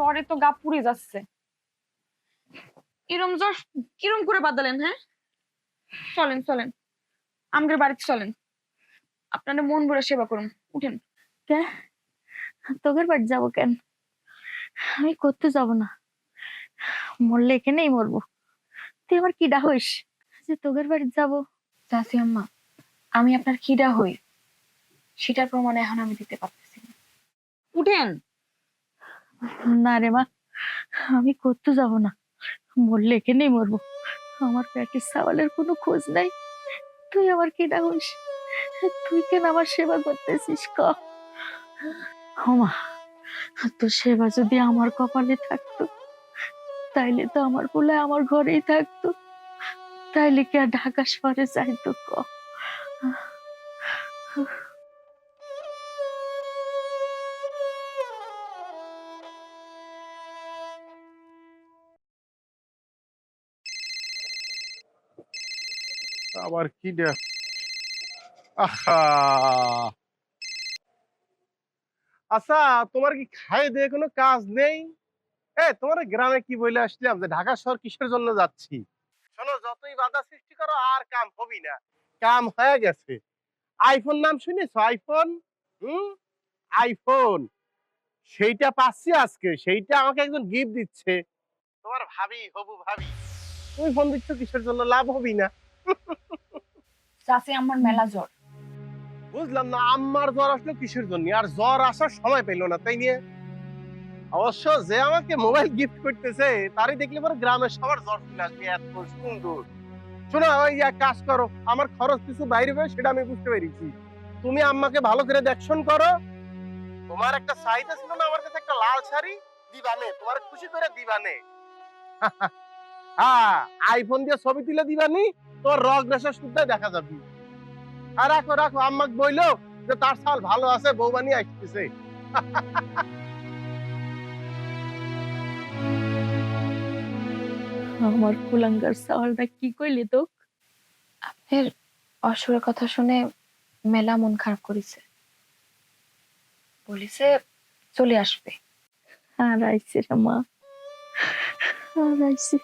জ্বরে তো গা পুড়ে যাচ্ছে। এরম জ্বর কিরম করে বাদালেন হ্যাঁ? চলেন চলেন। আমাদের বাড়িতে চলেন। আপনাদের মন ভরে সেবা করুন। উঠেন। কে তোদের বাড়ি যাব কেন? আমি করতে যাব না। মরলে এখানেই মরবো। তুই আমার কিডা হইস? যে তোদের বাড়ি যাব। চাচি আম্মা আমি আপনার কিডা হই। সেটার প্রমাণ এখন আমি দিতে পারতেছি না। উঠেন। না রে মা, আমি করতে যাব না। মরলে এখানেই মরবো। আমার পেটের সাওয়ালের কোনো খোঁজ নাই। তুই আমার কিডা হইস তুই কেন আমার সেবা করতেছিস ক? মা, তোর সেবা যদি আমার কপালে থাকতো, তাইলে তো আমার বলে আমার ঘরেই থাকতো। তাইলে কি আর ঢাকা শহরে যাইতো ক? আবার কি আচ্ছা তোমার কি খাই দিয়ে কোনো কাজ নেই? এ, তোমার গ্রামে কি বলে আসলাম যে ঢাকা শহর কিসের জন্য যাচ্ছি? শোনো, যতই বাধা সৃষ্টি করো, আর কাম হবি না। কাম হয়ে গেছে। আইফোন নাম শুনেছো? আইফোন? হুম? আইফোন। সেইটা পাচ্ছি আজকে। সেইটা আমাকে একজন গিফট দিচ্ছে। তোমার ভাবি, হবু ভাবি। তুমি ফোন দিচ্ছ, কিসের জন্য? লাভ হবি না। চাচি আমার মেলা জ্বর বুঝলাম না আম্মার জ্বর আসলো কিসের জন্য আর জ্বর আসার সময় পেল না তাই নিয়ে অবশ্য যে আমাকে মোবাইল গিফট করতেছে তারই দেখলে পরে গ্রামের সবার জ্বর চলে আসবে এত সুন্দর শোনো ওই এক কাজ করো আমার খরচ কিছু বাইরে হবে সেটা আমি বুঝতে পেরেছি তুমি আম্মাকে ভালো করে দেখশন করো তোমার একটা চাহিদা ছিল না আমার কাছে একটা লাল শাড়ি দিবানে তোমার খুশি করে দিবানে হ্যাঁ আইফোন দিয়ে ছবি তুলে দিবানি তোর রগ রেশা শুদ্ধ দেখা যাবে। আর রাখো রাখো আম্মাকে বইলো যে তার সাল ভালো আছে বৌবানি আসতেছে। আমার কুলাঙ্গার সাওয়ালটা কি কইলি তো আপনার অসুরের কথা শুনে মেলা মন খারাপ করেছে। বলিছে চলে আসবে। আর আইসি রে মা। আর আইসি